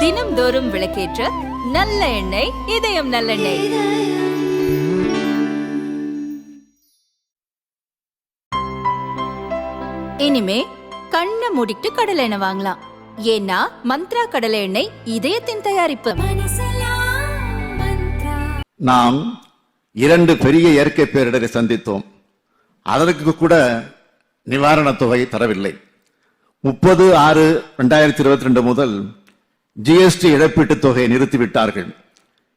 தினம்தோறும் விளக்கேற்ற நல்ல எண்ணெய் இதயம் நல்லெண்ணெய். இனிமே கண்ணை மூடிட்டு கடலை எண்ணெய் வாங்கலாம். ஏன்னா மந்த்ரா கடலை எண்ணெய் இதயத்தின் தயாரிப்பு. நாம் இரண்டு பெரிய இயற்கை பேரிடரை சந்தித்தோம். அதற்கு கூட நிவாரணத் தொகை தரவில்லை. முப்பது ஆறு ரெண்டாயிரத்தி இருபத்தி ரெண்டு முதல் ஜிஎஸ்டி இழப்பீட்டுத் தொகையை நிறுத்திவிட்டார்கள்.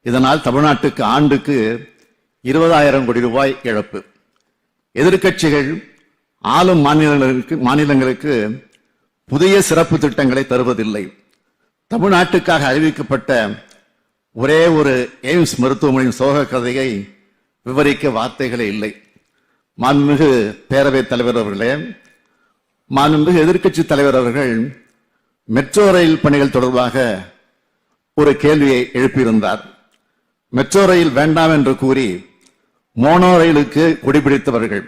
இதனால் தமிழ்நாட்டுக்கு ஆண்டுக்கு இருபதாயிரம் கோடி ரூபாய் இழப்பு. எதிர்க்கட்சிகள் ஆளும் மாநிலங்களுக்கு மாநிலங்களுக்கு புதிய சிறப்பு திட்டங்களை தருவதில்லை. தமிழ்நாட்டுக்காக அறிவிக்கப்பட்ட ஒரே ஒரு எய்ம்ஸ் மருத்துவமனையின் சோக கதையை விவரிக்க வார்த்தைகளே இல்லை. மாண்புமிகு பேரவைத் தலைவர் அவர்களே மாண்புமிகு எதிர்க்கட்சி தலைவர் அவர்கள் மெட்ரோ ரயில் பணிகள் தொடர்பாக ஒரு கேள்வியை எழுப்பியிருந்தார். மெட்ரோ ரயில் வேண்டாம் என்று கூறி மோனோ ரயிலுக்கு குடிபிடித்தவர்கள்.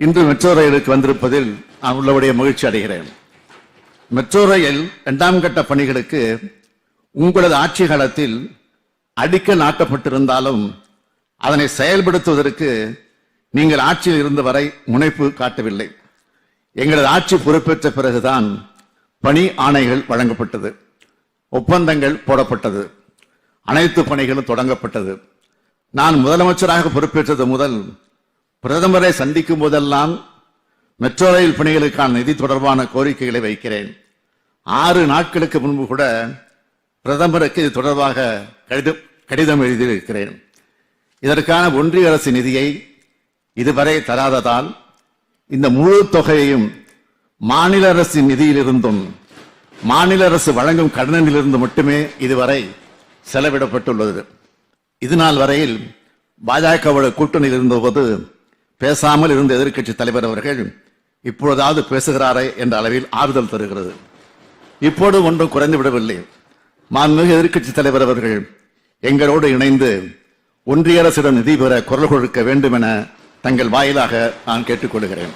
இன்று மெட்ரோ ரயிலுக்கு வந்திருப்பதில் நான் உள்ளபடியே மகிழ்ச்சி அடைகிறேன். மெட்ரோ ரயில் இரண்டாம் கட்ட பணிகளுக்கு உங்களது ஆட்சி காலத்தில் அடிக்கல் நாட்டப்பட்டிருந்தாலும் அதனை செயல்படுத்துவதற்கு நீங்கள் ஆட்சியில் இருந்த வரை முனைப்பு காட்டவில்லை. எங்களது ஆட்சி பொறுப்பேற்ற பிறகுதான் பணி ஆணைகள் வழங்கப்பட்டது. ஒப்பந்தங்கள் போடப்பட்டது. அனைத்து பணிகளும் தொடங்கப்பட்டது. நான் முதலமைச்சராக பொறுப்பேற்றது முதல் பிரதமரை சந்திக்கும் போதெல்லாம் மெட்ரோ ரயில் பணிகளுக்கான நிதி தொடர்பான கோரிக்கைகளை வைக்கிறேன். ஆறு நாட்களுக்கு முன்பு கூட பிரதமருக்கு இது தொடர்பாக கடிதம் கடிதம் எழுதியிருக்கிறேன். இதற்கான ஒன்றிய அரசு நிதியை இதுவரை தராததால் இந்த முழு தொகையையும் மாநில அரசின் நிதியிலிருந்தும் மாநில அரசு வழங்கும் கடனிலிருந்து மட்டுமே இதுவரை செலவிடப்பட்டுள்ளது. இதுநாள் வரையில் பாஜகவோட கூட்டணியில் இருந்தபோது பேசாமல் இருந்த எதிர்க்கட்சி தலைவர் அவர்கள் இப்பொழுதாவது பேசுகிறாரே என்ற அளவில் ஆறுதல் தருகிறது. இப்போது ஒன்றும் குறைந்து விடவில்லை. மாண்புமிகு எதிர்க்கட்சி தலைவர் அவர்கள் எங்களோடு இணைந்து ஒன்றிய அரசிடம் நிதி பெற குரல் கொடுக்க வேண்டும் என தங்கள் வாயிலாக நான் கேட்டுக்கொள்கிறேன்.